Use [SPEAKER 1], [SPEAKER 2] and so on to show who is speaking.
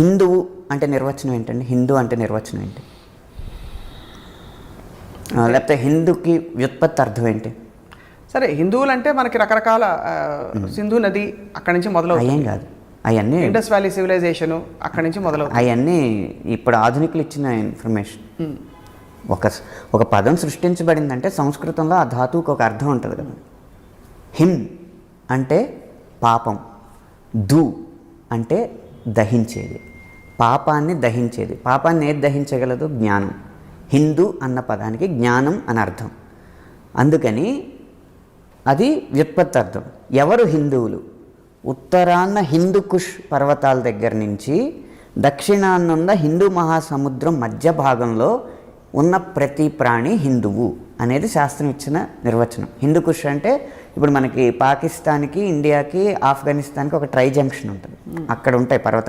[SPEAKER 1] హిందువు అంటే నిర్వచనం ఏంటండి? హిందూ అంటే నిర్వచనం ఏంటి? లేకపోతే హిందూకి వ్యుత్పత్తి అర్థం ఏంటి?
[SPEAKER 2] సరే హిందువులు అంటే మనకి రకరకాల సింధు నది అక్కడి నుంచి మొదలవుతుంది.
[SPEAKER 1] అయ్యేం కాదు. అవన్నీ
[SPEAKER 2] ఇండస్ వ్యాలీ సివిలైజేషన్ అక్కడి నుంచి మొదలవుతుంది.
[SPEAKER 1] అవన్నీ ఇప్పుడు ఆధునికులు ఇచ్చిన ఇన్ఫర్మేషన్. ఒక ఒక పదం సృష్టించబడిందంటే సంస్కృతంలో ఆ ధాతువుకి ఒక అర్థం ఉంటుంది కదా. హిమ్ అంటే పాపం. దు అంటే దహించేది. పాపాన్ని దహించేది. పాపాన్ని ఏది దహించగలదు? జ్ఞానం. హిందూ అన్న పదానికి జ్ఞానం అని అర్థం. అందుకని అది వ్యుత్పత్తి అర్థం ఎవరు హిందువులు? ఉత్తరాన్న హిందూ కుష్ పర్వతాల దగ్గర నుంచి దక్షిణాన్నున్న హిందూ మహాసముద్రం మధ్య భాగంలో ఉన్న ప్రతి ప్రాణి హిందువు అనేది శాస్త్రం ఇచ్చిన నిర్వచనం. హిందూ కుష్ అంటే ఇప్పుడు మనకి పాకిస్తాన్కి ఇండియాకి ఆఫ్ఘనిస్తాన్కి ఒక ట్రై జంక్షన్ ఉంటుంది. అక్కడ ఉంటాయి పర్వతాలు.